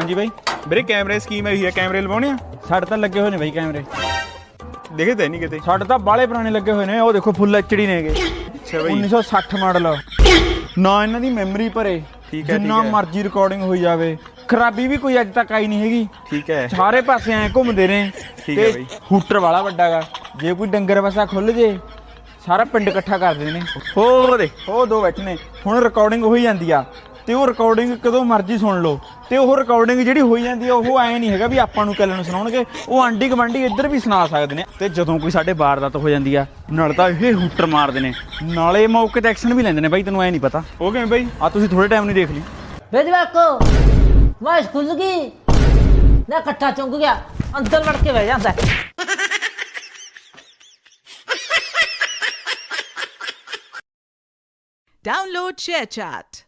ਹਾਂਜੀ ਬਾਈ। ਵੀਰੇ ਕੈਮਰੇ ਸਕੀਮ ਇਹੀ ਹੈ ਕੈਮਰੇ ਲਵਾਉਣੇ ਆ? ਸਾਡੇ ਤਾਂ ਲੱਗੇ ਹੋਏ ਨੇ ਬਾਈ ਕੈਮਰੇ। ਦੇਖੇ ਤਾਂ ਨਹੀਂ ਕਿਤੇ। ਸਾਡੇ ਤਾਂ ਬਾਲੇ ਪੁਰਾਣੇ ਲੱਗੇ ਹੋਏ ਨੇ ਉਹ ਦੇਖੋ ਫੁੱਲ ਐਚਡੀ ਨੇਗੇ ਅੱਛਾ ਬਾਈ। 1960 ਮਾਡਲ ਨਾ ਇਹਨਾਂ ਦੀ ਮੈਮਰੀ ਭਰੇ ਠੀਕ ਹੈ, ਜਿੰਨਾ ਹੈ। ਮਰਜ਼ੀ ਰਿਕਾਰਡਿੰਗ ਹੋਈ ਜਾਵੇ। ਖਰਾਬੀ ਵੀ ਕੋਈ ਅੱਜ ਤੱਕ ਆਈ ਨਹੀਂ ਹੈਗੀ। ਠੀਕ ਹੈ। ਸਾਰੇ ਪਾਸੇ ਐ ਘੁੰਮਦੇ ਨੇ ਠੀਕ ਹੈ ਬਈ। ਹੂਟਰ ਵਾਲਾ ਵੱਡਾਗਾ ਜੇ ਕੋਈ ਡੰਗਰ ਵਸਾ ਖੁੱਲ ਜੇ ਸਾਰਾ ਪਿੰਡ ਇਕੱਠਾ ਕਰਦੇ ਨੇ। ਹੋ ਦੇ। ਉਹ ਦੋ ਬੈਠੇ ਨੇ। ਹੁਣ ਰਿਕਾਰਡਿੰਗ ਹੋਈ ਜਾਂਦੀ ਆ ਤੇ ਉਹ ਰਿਕਾਰਡਿੰਗ ਕਦੋਂ ਮਰਜ਼ੀ ਸੁਣ ਲਓ। ਤੇ ਉਹ ਰਿਕਾਰਡਿੰਗ ਜਿਹੜੀ ਹੋਈ ਜਾਂਦੀ ਆ ਉਹ ਐ ਨਹੀਂ ਹੈਗਾ ਵੀ ਆਪਾਂ ਨੂੰ ਕੱਲ ਨੂੰ ਸੁਣਾਉਣਗੇ। ਉਹ ਆਂਡੀ ਗਵਾਂਡੀ ਇੱਧਰ ਵੀ ਸੁਣਾ ਸਕਦੇ ਨੇ। ਤੇ ਜਦੋਂ ਕੋਈ ਸਾਡੇ ਵਾਰਦਾਤ ਹੋ ਜਾਂਦੀ ਆ ਨਾਲ ਤਾਂ ਇਹ ਹੂਟਰ ਮਾਰਦੇ ਨੇ। ਨਾਲੇ ਮੌਕੇ ਤੇ ਐਕਸ਼ਨ ਵੀ ਲੈਂਦੇ ਨੇ ਬਾਈ ਤੈਨੂੰ ਐ ਨਹੀਂ ਪਤਾ। ਉਹ ਕਿਵੇਂ ਬਾਈ? ਆ ਤੁਸੀਂ ਥੋੜੇ ਟਾਈਮ ਨਹੀਂ ਦੇਖ ਲਈ। ਵੇ ਜਵਾਕੋ ਮੈਂ ਖੁੱਲ ਗਈ। ਨਾ ਇਕੱਠਾ ਚੁੰਗ ਗਿਆ ਅੰਦਰ ਵੜ ਕੇ ਬਹਿ ਜਾਂਦਾ। Download ShareChat.